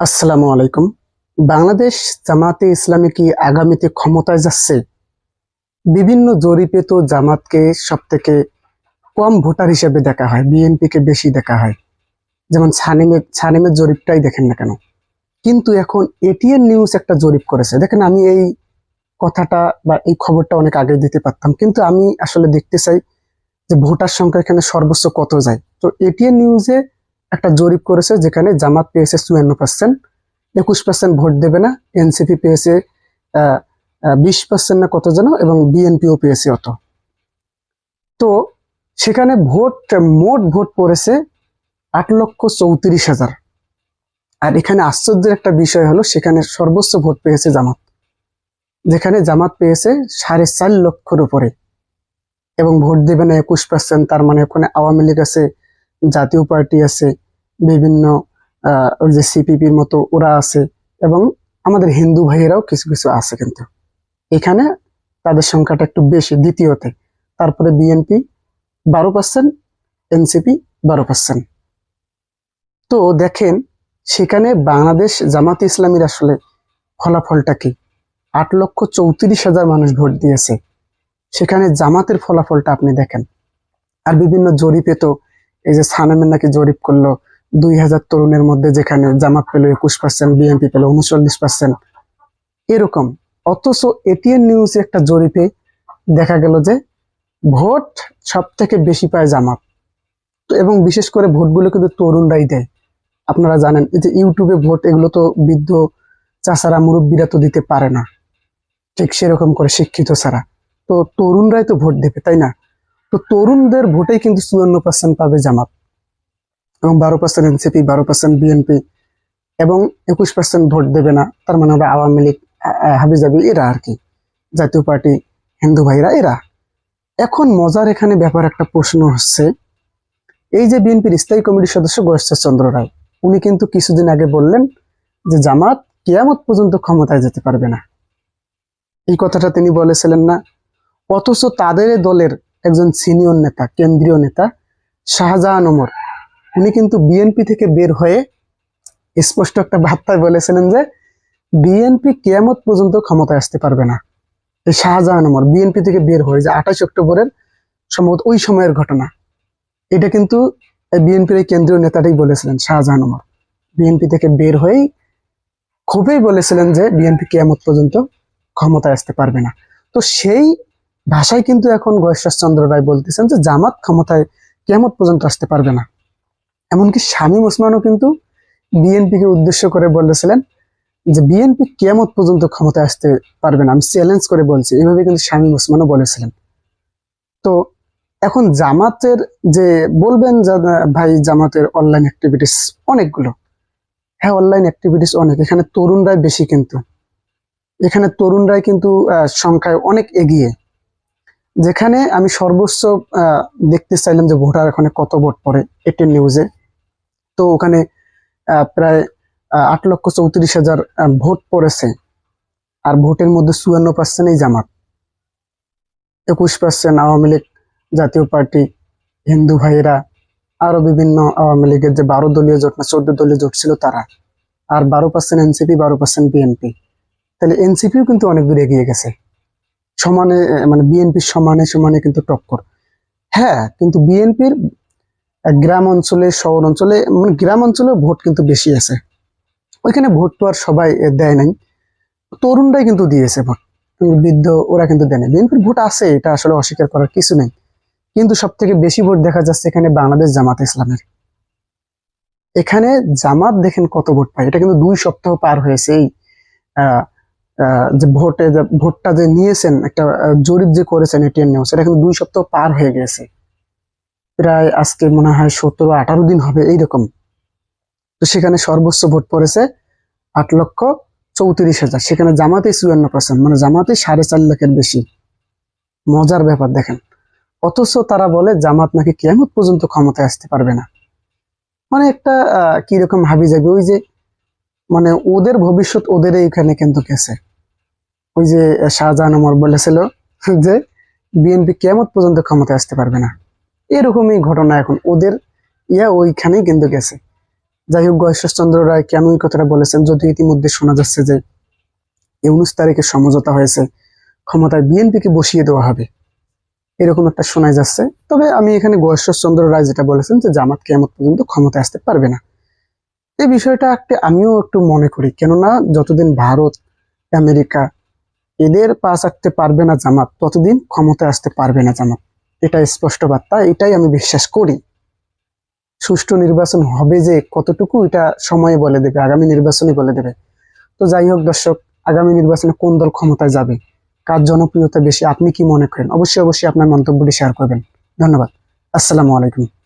আসসালামু আলাইকুম। বাংলাদেশ জামাতে ইসলামী কি আগামীতে ক্ষমতায় যাচ্ছে? বিভিন্ন জরিপে তো জামাতকে সব থেকে কম ভোটার হিসেবে দেখা হয়, বিএনপিকে বেশি দেখা হয়। যেমন ছানিমের ছানিমের জরিপটাই দেখেন না কেন? কিন্তু এখন এটিএন নিউজ একটা জরিপ করেছে। দেখেন আমি এই কথাটা বা এই খবরটা অনেক আগে দিতে পারতাম, কিন্তু আমি আসলে দেখতে চাই যে ভোটার সংখ্যা এখানে সর্বোচ্চ কত যায়। তো এটিএন নিউজে একটা জরিপ করেছে যেখানে জামাত পেয়েছে চুয়ান্ন পার্সেন্ট একুশ পার্সেন্ট ভোট দেবে না, এনসিপি পেয়েছে বিশ পার্সেন্ট না কত যেন, এবং বিএনপিও পেয়েছে অত। তো সেখানে ভোট, মোট ভোট পড়েছে আট লক্ষ চৌত্রিশ হাজার। আর এখানে আশ্চর্যের একটা বিষয় হলো, সেখানে সর্বোচ্চ ভোট পেয়েছে জামাত। যেখানে জামাত পেয়েছে সাড়ে চার লক্ষর উপরে। এবং ভোট দেবে না একুশ পার্সেন্ট তার মানে ওখানে আওয়ামী লীগ আছে জাতীয় পার্টি আছে, বিভিন্ন যে সিপিপির মতো ওরা আছে এবং আমাদের হিন্দু ভাইয়েরাও কিছু কিছু আছে কিন্তু। এখানে তাদের সংখ্যাটা একটু বেশি, দ্বিতীয়তে। তারপরে বিএনপি বারো পার্সেন্ট এনসিপি বারো পার্সেন্ট তো দেখেন, সেখানে বাংলাদেশ জামাত ইসলামীর আসলে ফলাফলটা কি? আট লক্ষ চৌত্রিশ হাজার মানুষ ভোট দিয়েছে। সেখানে জামাতের ফলাফলটা আপনি দেখেন। আর বিভিন্ন জরিপে তো এই যে সানামের নাকি জরিপ করল, দুই হাজার তরুণের মধ্যে যেখানে জামাত পেল একুশ পার্সেন্ট বিএনপি পেল উনচল্লিশ পার্সেন্ট এরকম। অথচ এটিএন নিউজ একটা জরিপে দেখা গেল যে ভোট সব থেকে বেশি পায় জামাত। তো এবং বিশেষ করে ভোটগুলো কিন্তু তরুণরাই দেয়। আপনারা জানেন, এই যে ইউটিউবে ভোট, এগুলো তো বৃদ্ধ চাচারা, মুরব্বীরা তো দিতে পারে না। ঠিক সেরকম করে শিক্ষিত ছাড়া। তো তরুণরাই তো ভোট দেবে, তাই না? তো তরুণদের ভোটেই কিন্তু চুয়ান্ন পার্সেন্ট পাবে জামাত এবং বারো পার্সেন্ট এনসিপি, বারো পার্সেন্ট বিএনপি এবং একুশ পার্সেন্ট ভোট দেবে না। তার মানে হবে আওয়ামী লীগ হাবিজাবি এরা আর কি। জাতীয় পার্টি, হিন্দু ভাইরা এরা। এখন মজার এখানে ব্যাপার একটা প্রশ্ন হচ্ছে, এই যে বিএনপির স্থায়ী কমিটির সদস্য গয়েশ্বর চন্দ্র রায়, উনি কিন্তু কিছুদিন আগে বললেন যে জামাত কিয়ামত পর্যন্ত ক্ষমতায় যেতে পারবে না। এই কথাটা তিনি বলেছিলেন না। অথচ তাদের দলের একজন সিনিয়র নেতা, কেন্দ্রীয় নেতা শাহজাহান ওমর। উনি কিন্তু বিএনপি থেকে বের হয়ে স্পষ্ট একটা বার্তায় বলেছিলেন যে বিএনপি কেয়ামত পর্যন্ত ক্ষমতায় আসতে পারবে না। এই শাহজাহান ওমর বিএনপি থেকে বের হয়ে যে আঠাশ অক্টোবরের সম্ভবত ওই সময়ের ঘটনা, এটা কিন্তু বিএনপির এই কেন্দ্রীয় নেতাটাই বলেছিলেন, শাহজাহান ওমর। বিএনপি থেকে বের হয়েই খুবই বলেছিলেন যে বিএনপি কেয়ামত পর্যন্ত ক্ষমতায় আসতে পারবে না। তো সেই ভাষায় কিন্তু এখন চন্দ্র রায় বলতেছেন যে জামাত ক্ষমতায় কেমত পর্যন্ত আসতে পারবে না। এমনকি শামীম ওসমানও কিন্তু বিএনপিকে উদ্দেশ্য করে বলেছিলেন যে বিএনপি কেমত পর্যন্ত ক্ষমতায় আসতে পারবে না। আমি চ্যালেঞ্জ করে বলছি, এইভাবে কিন্তু শামীম ওসমানও বলেছিলেন। তো এখন জামাতের যে বলবেন ভাই, জামাতের অনলাইন অ্যাক্টিভিটিস অনেকগুলো। হ্যাঁ অনলাইন অ্যাক্টিভিটিস অনেক। এখানে তরুণরাই বেশি কিন্তু। এখানে তরুণরাই কিন্তু সংখ্যায় অনেক এগিয়ে। যেখানে আমি সর্বোচ্চ দেখতে চাইলাম যে ভোটার এখানে কত ভোট পড়ে এটেন নিউজে তো ওখানে প্রায় আট লক্ষ চৌত্রিশ হাজার ভোট পড়েছে। আর ভোটের মধ্যে চুয়ান্ন পার্সেন্টই জামাত। একুশ পার্সেন্ট আওয়ামী লীগ জাতীয় পার্টি, হিন্দু ভাইয়েরা, আরও বিভিন্ন আওয়ামী লীগের যে বারো দলীয় জোট না, চোদ্দ দলীয় জোট ছিল তারা। আর বারো পার্সেন্ট এনসিপি বারো পার্সেন্ট বিএনপি তাহলে এনসিপিও কিন্তু অনেক দূর এগিয়ে গেছে। সমানে মানে বিএনপির সমানে সমানে কিন্তু টক্কর। হ্যাঁ কিন্তু বিএনপির গ্রাম অঞ্চলে, শহর অঞ্চলে মানে গ্রাম অঞ্চলে ভোট কিন্তু বেশি আছে। ওইখানে ভোট তো আর সবাই দেয় নাই। তরুণরাই কিন্তু দিয়েছে ভোট। বৃদ্ধ ওরা কিন্তু দেয় নাই। বিএনপির ভোট আছে, এটা আসলে অস্বীকার করার কিছু নেই। কিন্তু সব থেকে বেশি ভোট দেখা যাচ্ছে এখানে বাংলাদেশ জামাত ইসলামের। এখানে জামাত দেখেন কত ভোট পায়। এটা কিন্তু দুই সপ্তাহ পার হয়েছে এই যে ভোটে যে ভোটটা যে নিয়েছেন, একটা জরিপ যে করেছেন এটিএন নিউজ সেটা কিন্তু দুই সপ্তাহ পার হয়ে গেছে। প্রায় আজকে মনে হয় সতেরো, আঠারো দিন হবে এইরকম। তো সেখানে সর্বোচ্চ ভোট পড়েছে আট লক্ষ চৌত্রিশ হাজার। সেখানে জামাতে চুয়ান্ন পার্সেন্ট মানে জামাতে সাড়ে চার লাখের বেশি। মজার ব্যাপার দেখেন। অথচ তারা বলে জামাত নাকি কেমন পর্যন্ত ক্ষমতায় আসতে পারবে না। মানে একটা কীরকম হাবি যাবে ওই যে মানে ওদের ভবিষ্যৎ ওদের এইখানে কিন্তু গেছে। ওই যে শাহজাহান ওমর বলেছিল যে বিএনপি কেমন পর্যন্ত ক্ষমতায় আসতে পারবে না। এরকমই ঘটনা এখন। ওদের ইয়া ওইখানেই কিন্তু গেছে। যাই হোক, গয়েশ্বরচন্দ্র রায় কেন এই কথাটা বলেছেন? যদি ইতিমধ্যে শোনা যাচ্ছে যে ইউনুস তারিখে সমঝোতা হয়েছে, ক্ষমতায় বিএনপিকে বসিয়ে দেওয়া হবে। এরকম একটা শোনা যাচ্ছে। তবে আমি এখানে গয়েশ্বরচন্দ্র রায় যেটা বলেছেন যে জামাত কেমন পর্যন্ত ক্ষমতায় আসতে পারবে না। এই বিষয়টা একটা আমিও একটু মনে করি। কেননা যতদিন ভারত, আমেরিকা এদের পাশ আটতে পারবে না জামাত, ততদিন ক্ষমতায় আসতে পারবে না জামাত। এটা স্পষ্ট বার্তা, এটাই আমি বিশ্বাস করি। সুষ্ঠু নির্বাচন হবে যে কতটুকু, এটা সময় বলে দেবে, আগামী নির্বাচনই বলে দেবে। তো যাই হোক দর্শক, আগামী নির্বাচনে কোন দল ক্ষমতায় যাবে, কার জনপ্রিয়তা বেশি, আপনি কি মনে করেন? অবশ্যই অবশ্যই আপনার মন্তব্যটি শেয়ার করবেন। ধন্যবাদ। আসসালামু আলাইকুম।